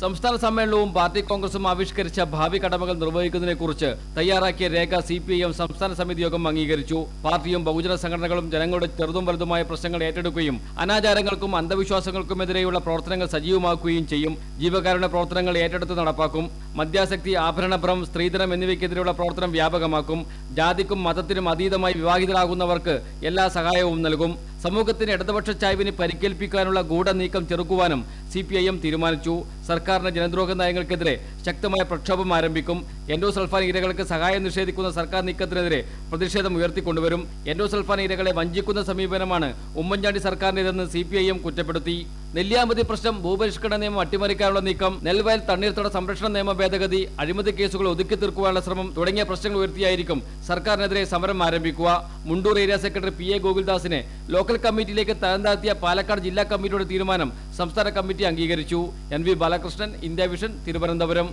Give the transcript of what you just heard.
സംസ്ഥാന സമ്മേളനവും പാർട്ടി കോൺഗ്രസും ആവിഷ്കരിച്ച ഭാവി കടമകൾ നിർവഹിക്കുന്നതിനെക്കുറിച്ച് തയ്യാറാക്കിയ രേഖ സി പി ഐ എം സംസ്ഥാന സമിതി യോഗം അംഗീകരിച്ചു. പാർട്ടിയും ബഹുജന സംഘടനകളും ജനങ്ങളുടെ ചെറുതും വലുതുമായ പ്രശ്നങ്ങൾ ഏറ്റെടുക്കുകയും അനാചാരങ്ങൾക്കും അന്ധവിശ്വാസങ്ങൾക്കുമെതിരെയുള്ള പ്രവർത്തനങ്ങൾ സജീവമാക്കുകയും ചെയ്യും. ജീവകാരുണ്യ പ്രവർത്തനങ്ങൾ ഏറ്റെടുത്ത് നടപ്പാക്കും. മദ്യാസക്തി ആഭരണഭ്രം സ്ത്രീധനം എന്നിവയ്ക്കെതിരെയുള്ള പ്രവർത്തനം വ്യാപകമാക്കും. ജാതിക്കും മതത്തിനും അതീതമായി വിവാഹിതരാകുന്നവർക്ക് എല്ലാ സഹായവും നൽകും. സമൂഹത്തിന് ഇടതുപക്ഷ ചായ്വിന് പരിക്കേൽപ്പിക്കാനുള്ള ഗൂഢനീക്കം ചെറുക്കുവാനും സി പി ഐ എം തീരുമാനിച്ചു. സർക്കാരിന്റെ ജനദ്രോഹ നയങ്ങൾക്കെതിരെ ശക്തമായ പ്രക്ഷോഭം ആരംഭിക്കും. എൻഡോസൾഫാൻ ഇരകൾക്ക് സഹായം നിഷേധിക്കുന്ന സർക്കാർ നീക്കത്തിനെതിരെ പ്രതിഷേധം ഉയർത്തിക്കൊണ്ടുവരും. എൻഡോസൾഫാൻ ഇരകളെ വഞ്ചിക്കുന്ന സമീപനമാണ് Oommen Chandy സർക്കാരിന്റേതെന്ന് C P I M കുറ്റപ്പെടുത്തി. നെല്ലിയാമ്പതി പ്രശ്നം ഭൂപരിഷ്കരണ നിയമം അട്ടിമറിക്കാനുള്ള നീക്കം നെൽവയൽ തണ്ണീർത്തട സംരക്ഷണ നിയമ ഭേദഗതി അഴിമതി കേസുകൾ ഒതുക്കി തീർക്കുവാനുള്ള ശ്രമം തുടങ്ങിയ പ്രശ്നങ്ങൾ ഉയർത്തിയായിരിക്കും സർക്കാരിനെതിരെ സമരം ആരംഭിക്കുക. Mundur area secretary P A ഗോകുൽദാസിനെ local കമ്മിറ്റിയിലേക്ക് തരം താഴ്ത്തിയ പാലക്കാട് ജില്ലാ കമ്മിറ്റിയുടെ തീരുമാനം സംസ്ഥാന കമ്മിറ്റി അംഗീകരിച്ചു. N V Balakrishnan India vision Thiruvananthapuram.